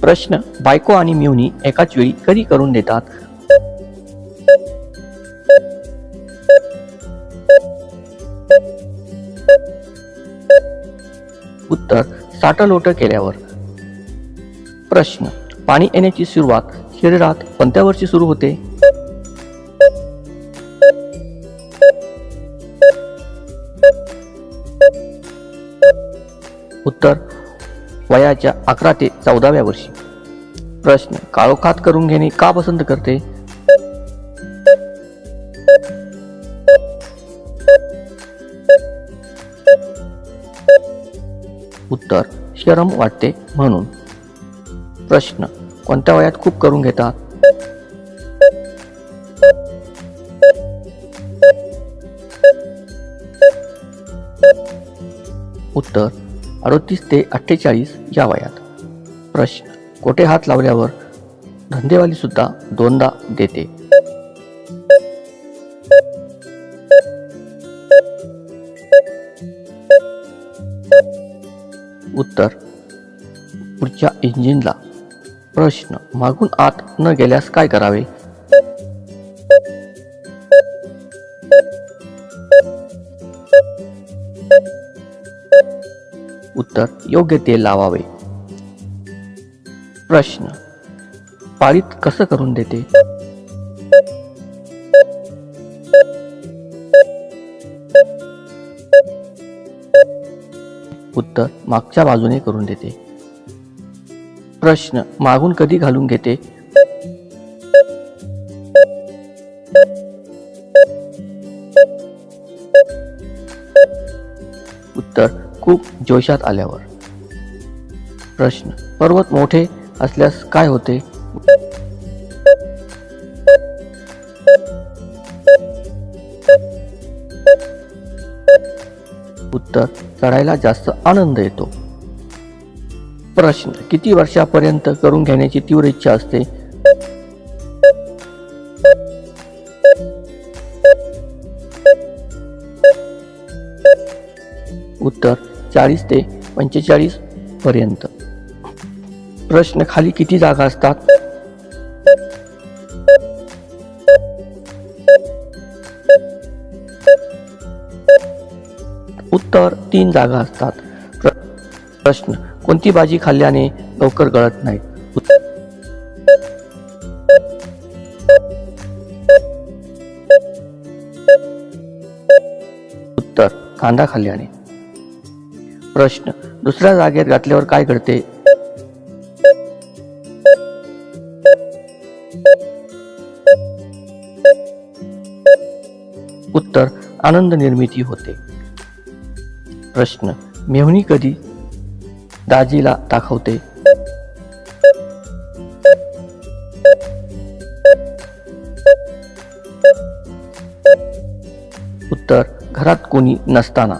प्रश्न बायको आणि म्युनी एकाच वेळी कधी करून देतात? उत्तर साठलोट केल्यावर. प्रश्न पाणी येण्याची सुरुवात शरीरात कोणत्या वर्षी सुरू होते? उत्तर वयाच्या अकरा ते चौदाव्या वर्षी. प्रश्न काळोखात करून घेणे का पसंत करते? उत्तर शरम वाटते म्हणून. प्रश्न कोणत्या वयात खूप करून घेतात? उत्तर अडतीस ते अठ्ठेचाळीस या वयात. प्रश्न कोठे हात लावल्यावर धंदेवाली सुद्धा दोनदा देते. उत्तर. पुढच्या इंजिनला. प्रश्न. मागून आत न गेल्यास काय करावे? उत्तर योग्य ते लावावे. प्रश्न. पाळीत कसं करून देते? उत्तर मागच्या बाजूने करून देते. प्रश्न. मागून कधी घालून घेते? उत्तर खूप जोशात आल्यावर. प्रश्न पर्वत मोठे असल्यास काय होते? उत्तर चढायला जास्त आनंद येतो. प्रश्न किती वर्षापर्यंत करून घेण्याची तीव्र इच्छा असते? उत्तर चाळीस ते पंचेचाळीस पर्यंत. प्रश्न खाली किती जागा असतात? उत्तर तीन जागा असतात. प्रश्न कोणती भाजी खाल्ल्याने लवकर गळत नाही उत्तर उत्तर कांदा खाल्ल्याने. प्रश्न. दुसऱ्या जागेत घातल्यावर काय घडते? उत्तर आनंद निर्मिती होते. प्रश्न मेहुणी कधी दाजीला दाखवते? उत्तर घरात कोणी नसताना.